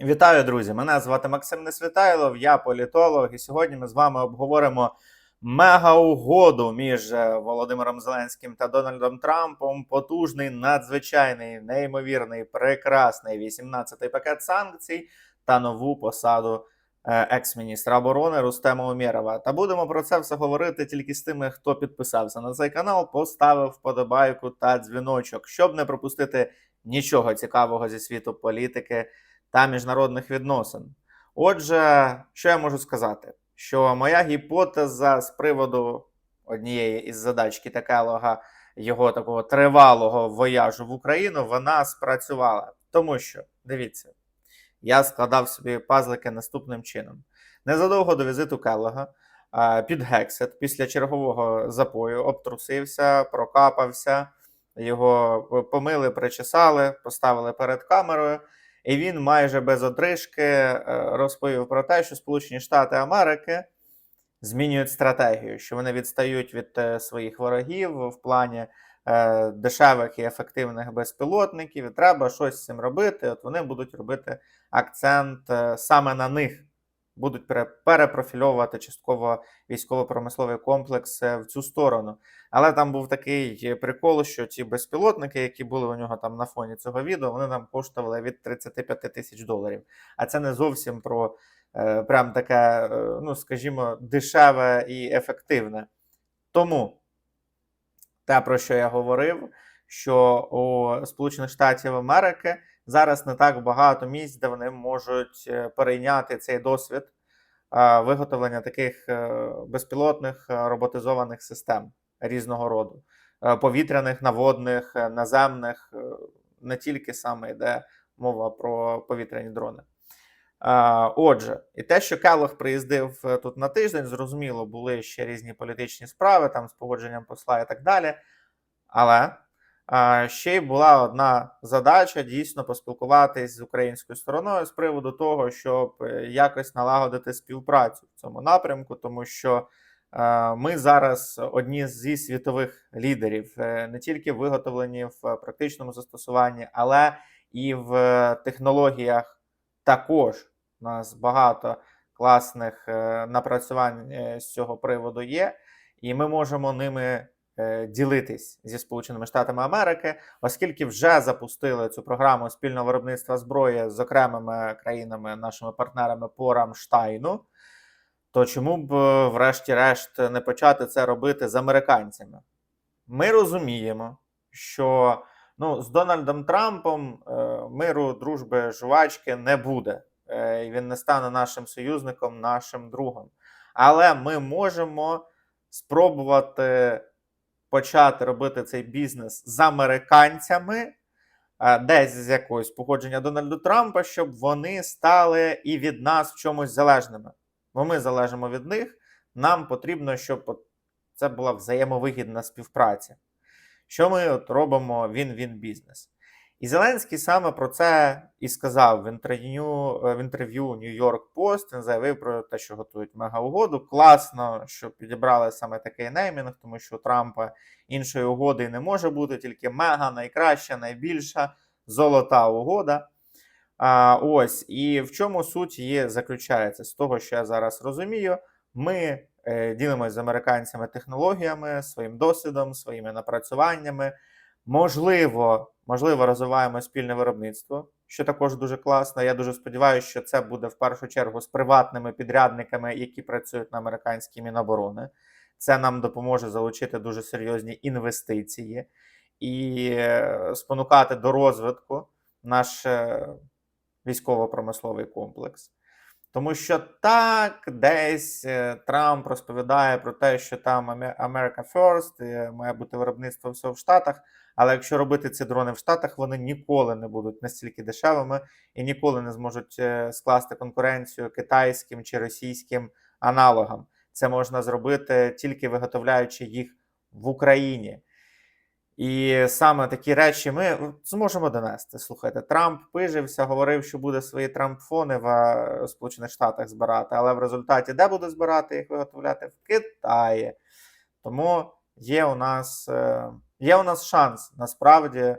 Вітаю, друзі! Мене звати Максим Несвітайлов, я політолог, і сьогодні ми з вами обговоримо мега-угоду між е, Володимиром Зеленським та Дональдом Трампом. Потужний, надзвичайний, неймовірний, прекрасний 18-й пакет санкцій та нову посаду е, екс-міністра оборони Рустема Умєрова. Та будемо про це все говорити тільки з тими, хто підписався на цей канал, поставив вподобайку та дзвіночок, щоб не пропустити нічого цікавого зі світу політики та міжнародних відносин. Отже, що я можу сказати? Що моя гіпотеза з приводу однієї із задач Кіта Келлога, його такого тривалого вояжу в Україну, вона спрацювала. Тому що, дивіться, я складав собі пазлики наступним чином. Незадовго до візиту Келлога під Гексет після чергового запою обтрусився, прокапався, його помили, причесали, поставили перед камерою. І він майже без отрижки е, розповів про те, що Сполучені Штати Америки змінюють стратегію, що вони відстають від е, своїх ворогів в плані е, дешевих і ефективних безпілотників. І треба щось з цим робити. От вони будуть робити акцент саме на них. Будуть пере- перепрофільовувати частково військово-промисловий комплекс в цю сторону. Але там був такий прикол, що ті безпілотники, які були у нього там на фоні цього відео, вони там коштували від 35 тисяч доларів. А це не зовсім про е, прям таке, е, ну скажімо, дешеве і ефективне. Тому те, про що я говорив, що у Сполучених Штатів Америки зараз не так багато місць, де вони можуть е, перейняти цей досвід виготовлення таких е, безпілотних е, роботизованих систем різного роду: повітряних, наводних, наземних, не тільки саме йде мова про повітряні дрони. Отже, і те, що Келлог приїздив тут на тиждень, зрозуміло, були ще різні політичні справи, там з погодженням посла і так далі. Але ще й була одна задача дійсно поспілкуватись з українською стороною з приводу того, щоб е, якось налагодити співпрацю в цьому напрямку, тому що е, ми зараз одні зі світових лідерів, е, не тільки виготовлені в практичному застосуванні, але і в технологіях також. У нас багато класних напрацювань з цього приводу є, і ми можемо ними ділитись зі Сполученими Штатами Америки, оскільки вже запустили цю програму спільного виробництва зброї з окремими країнами, нашими партнерами по Рамштайну. То чому б, е, врешті-решт, не почати це робити з американцями? Ми розуміємо, що ну, з Дональдом Трампом е, миру, дружби, жувачки не буде. Е, і він не стане нашим союзником, нашим другом. Але ми можемо спробувати почати робити цей бізнес з американцями, е, десь з якогось походження Дональду Трампа, щоб вони стали і від нас в чомусь залежними. Бо ми залежимо від них. Нам потрібно, щоб це була взаємовигідна співпраця. Що ми от робимо він-він бізнес? І Зеленський саме про це і сказав в інтерв'ю е, в інтерв'ю New York Post. Він заявив про те, що готують мегаугоду. Класно, що підібрали саме такий неймінг, тому що у Трампа іншої угоди не може бути, тільки мега, найкраща, найбільша золота угода. А, ось і в чому суть її заключається? З того, що я зараз розумію, ми е, ділимося з американцями технологіями, своїм досвідом, своїми напрацюваннями. Можливо, можливо, розвиваємо спільне виробництво, що також дуже класно. Я дуже сподіваюся, що це буде в першу чергу з приватними підрядниками, які працюють на американській міноборони. Це нам допоможе залучити дуже серйозні інвестиції і е, спонукати до розвитку наш е, військово-промисловий комплекс. Тому що так, десь е, Трамп розповідає про те, що там America First, має бути виробництво всього в Штатах. Але якщо робити ці дрони в Штатах, вони ніколи не будуть настільки дешевими і ніколи не зможуть е, скласти конкуренцію китайським чи російським аналогам. Це можна зробити тільки виготовляючи їх в Україні. І саме такі речі ми зможемо донести. Слухайте, Трамп пижився, говорив, що буде свої Трампфони в е, Сполучених Штатах збирати, але в результаті де буде збирати їх виготовляти? В Китаї. Тому є у нас, е, є у нас шанс насправді е,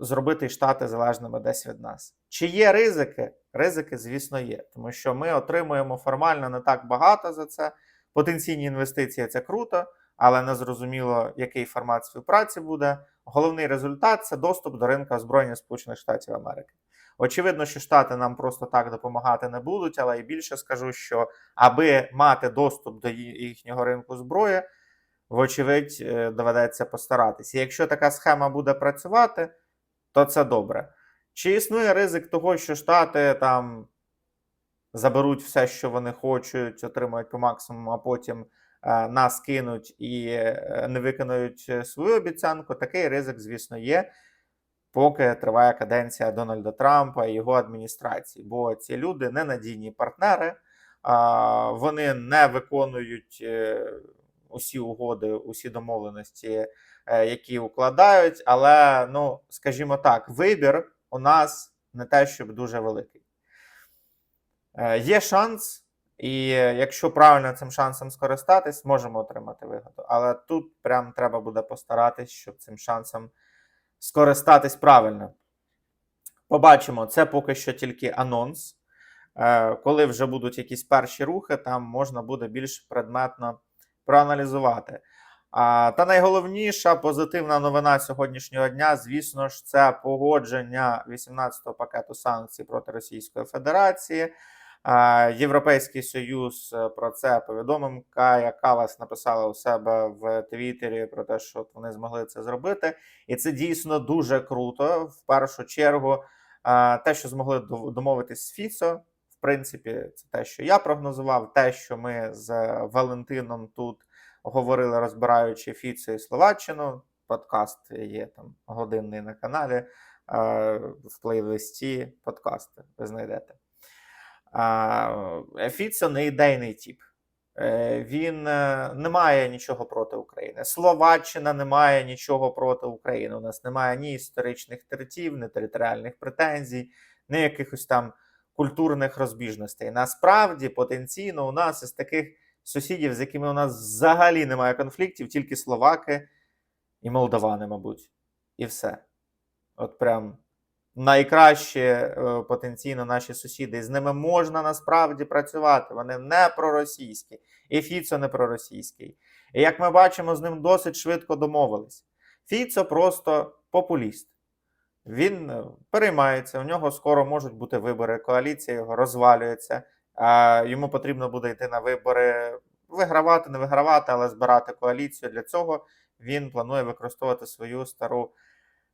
зробити Штати залежними десь від нас. Чи є ризики? ризики, звісно, є, тому що ми отримуємо формально не так багато за це. Потенційні інвестиції це круто, але не зрозуміло, який формат співпраці буде. Головний результат це доступ до ринку озброєння Сполучених Штатів Америки. Очевидно, що Штати нам просто так допомагати не будуть, але і більше скажу, що аби мати доступ до їхнього ринку зброї, вочевидь, е, доведеться постаратися. Якщо така схема буде працювати, то це добре. Чи існує ризик того, що Штати там заберуть все, що вони хочуть, отримають по максимуму, а потім нас кинуть і е, не виконують е, свою обіцянку? Такий ризик, звісно, є, поки триває каденція Дональда Трампа і його адміністрації. Бо ці люди ненадійні партнери, вони не виконують е, усі угоди, усі домовленості, е, які укладають. Але, ну, скажімо так, вибір у нас не те, щоб дуже великий. Е, Є шанс, і е, якщо правильно цим шансом скористатись, можемо отримати вигоду. Але тут прям треба буде постаратись, щоб цим шансом скористатись правильно. Побачимо, це поки що тільки анонс. Е, Коли вже будуть якісь перші рухи, там можна буде більш предметно проаналізувати. Та найголовніша позитивна новина сьогоднішнього дня, звісно ж, це погодження 18-го пакету санкцій проти Російської Федерації. Європейський Союз е, про це повідомив. Кая Калас написала у себе в Твіттері про те, що вони змогли це зробити. І це дійсно дуже круто. В першу чергу, те, що змогли домовитись з Фіцо, в принципі, це те, що я прогнозував, те, що ми з Валентином тут говорили, розбираючи Фіцо і Словаччину. Подкаст є там годинний на каналі. е, В плейлисті подкасти ви знайдете. А, Фіцо не ідейний тип. Е, Він е, не має нічого проти України. Словаччина не має нічого проти України. У нас немає ні історичних тертів, ні територіальних претензій, ні якихось там культурних розбіжностей. Насправді, потенційно, у нас із таких сусідів, з якими у нас взагалі немає конфліктів, тільки словаки і молдавани, мабуть. І все. От прям найкращі е, потенційно наші сусіди. І з ними можна насправді працювати. Вони не проросійські. І Фіцо не проросійський. І як ми бачимо, з ним досить швидко домовились. Фіцо просто популіст. Він е, переймається, у нього скоро можуть бути вибори, коаліція його розвалюється. А йому потрібно буде йти на вибори, вигравати, не вигравати, але збирати коаліцію. Для цього він планує використовувати свою стару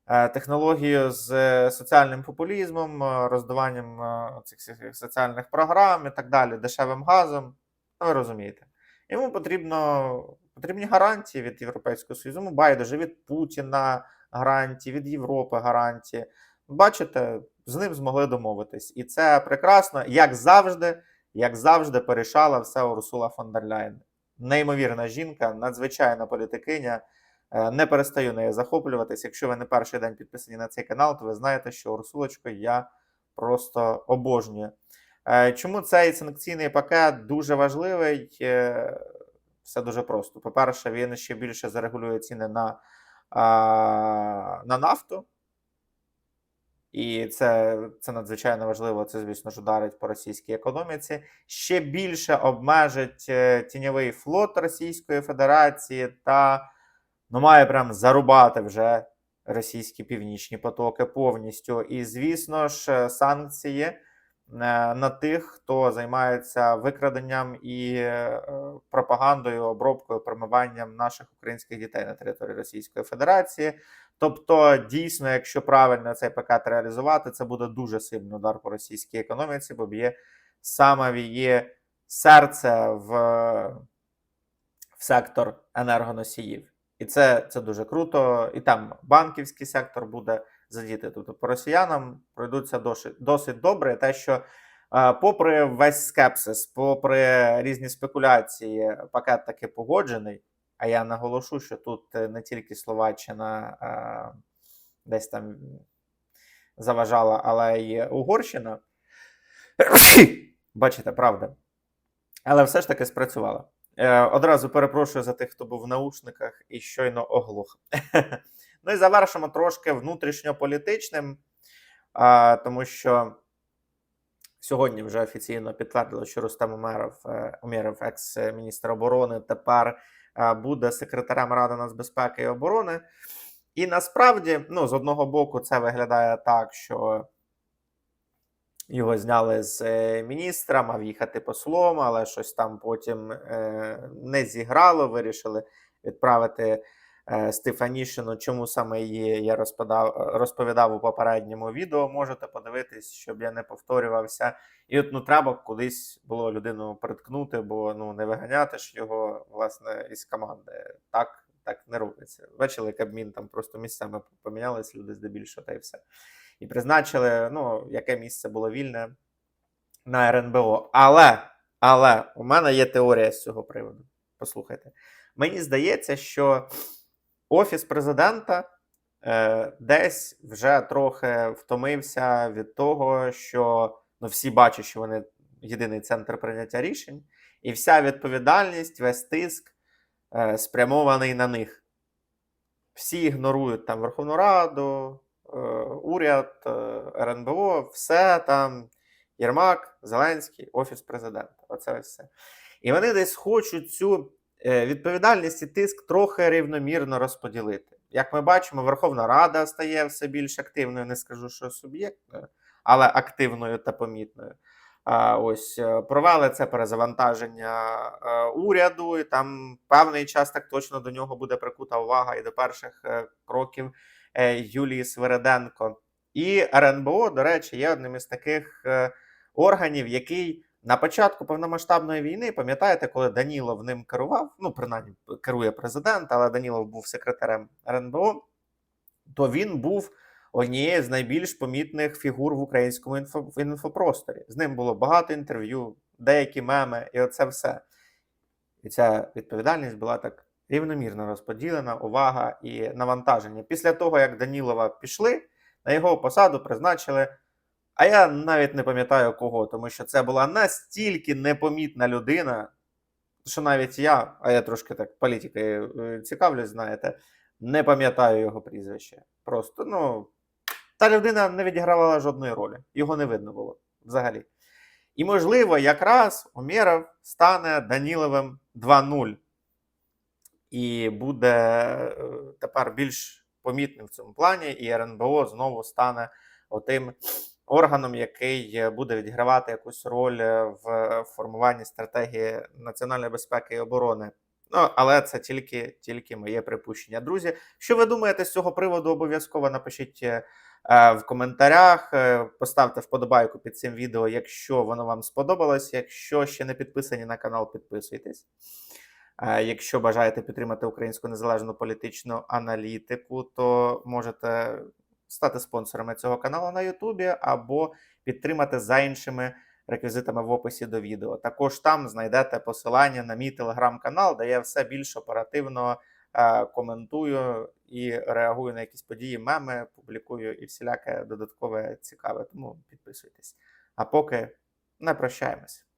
технологію з е, соціальним популізмом, е, роздаванням е, цих соціальних програм і так далі, дешевим газом. Ну, ви розумієте. Йому потрібно, потрібні гарантії від Європейського Союзу. Йому байдуже від Путіна гарантії, від Європи гарантії. Бачите, з ним змогли домовитись. І це прекрасно, як завжди, як завжди, порішала все Урсула фон дер Ляйн. Неймовірна жінка, надзвичайна політикиня. Е, Не перестаю нею захоплюватись. Якщо ви не перший день підписані на цей канал, то ви знаєте, що Урсулочку я просто обожнюю. Е, Чому цей санкційний пакет дуже важливий? Е, Все дуже просто. По-перше, він ще більше зарегулює ціни на, на нафту. І це, це надзвичайно важливо. Це, звісно ж, ударить по російській економіці. Ще більше обмежить тіньовий флот Російської Федерації та ну, має прям зарубати вже російські північні потоки повністю. І, звісно ж, санкції е, на тих, хто займається викраденням і е, пропагандою, обробкою, промиванням наших українських дітей на території Російської Федерації. Тобто, дійсно, якщо правильно цей пакет реалізувати, це буде дуже сильний удар по російській економіці, бо б'є саме в її серце в, в сектор енергоносіїв. І це, це дуже круто. І там банківський сектор буде задіти. Тобто по росіянам пройдуться досить, досить добре. Те, що е, попри весь скепсис, попри різні спекуляції, пакет таки погоджений. А я наголошу, що тут е, не тільки Словаччина е, десь там заважала, але й Угорщина. Бачите, правда. Але все ж таки спрацювала. Е, Одразу перепрошую за тих, хто був в наушниках і щойно оглух. ну і завершимо трошки внутрішньополітичним, тому що Сьогодні вже офіційно підтвердили, що Рустем Умеров, е, Умєров, екс-міністр оборони, тепер е, буде секретарем Ради нацбезпеки і оборони. І насправді, ну, з одного боку, це виглядає так, що його зняли з е, міністра, мав їхати послом, але щось там потім е, не зіграло. Вирішили відправити е, Стефанішину. Чому саме її я розповідав, розповідав у попередньому відео. Можете подивитись, щоб я не повторювався. І от ну треба кудись було людину приткнути, бо ну не виганяти ж його власне із команди. Так, так не робиться. Бачили, Кабмін там просто місцями помінялись люди здебільшого, та й все. І призначили, ну, яке місце було вільне на РНБО. Але, але у мене є теорія з цього приводу. Послухайте. Мені здається, що Офіс президента е, десь вже трохи втомився від того, що ну, всі бачать, що вони єдиний центр прийняття рішень, і вся відповідальність, весь тиск е, спрямований на них. Всі ігнорують там Верховну Раду, уряд, е, РНБО, все там Єрмак, Зеленський, Офіс президента. Оце все. І вони десь хочуть цю е, відповідальність і тиск трохи рівномірно розподілити. Як ми бачимо, Верховна Рада стає все більш активною, не скажу, що суб'єктною, але активною та помітною. Ось е, провели це перезавантаження е, уряду, і там певний час так точно до нього буде прикута увага і до перших е, кроків е, Юлії Свириденко. І РНБО, до речі, є одним із таких е, органів, який на початку повномасштабної війни, пам'ятаєте, коли Данілов ним керував, ну, принаймні керує президент, але Данілов був секретарем РНБО, то він був однією з найбільш помітних фігур в українському інфо, інфопросторі. З ним було багато інтерв'ю, деякі меми, і оце все. І ця відповідальність була так рівномірно розподілена, увага і навантаження. Після того, як Данілова пішли, на його посаду призначили. А я навіть не пам'ятаю кого, тому що це була настільки непомітна людина, що навіть я, а я трошки так політикою е, цікавлюсь, знаєте, не пам'ятаю його прізвище. Просто, ну, та людина не відігравала жодної ролі, його не видно було взагалі. І, можливо, якраз Умєров стане Даніловим 2.0 і буде е, тепер більш помітним в цьому плані, і РНБО знову стане отим органом, який буде відігравати якусь роль е, в формуванні стратегії національної безпеки і оборони. Ну, але це тільки, тільки моє припущення. Друзі, що ви думаєте з цього приводу? Обов'язково напишіть е, в коментарях, поставте вподобайку під цим відео, якщо воно вам сподобалось. Якщо ще не підписані на канал, підписуйтесь. Е, Якщо бажаєте підтримати українську незалежну політичну аналітику, то можете стати спонсорами цього каналу на Ютубі або підтримати за іншими реквізитами в описі до відео. Також там знайдете посилання на мій телеграм-канал, де я все більш оперативно е, коментую і реагую на якісь події, меми, публікую і всіляке додаткове цікаве. Тому підписуйтесь. А поки не прощаємось.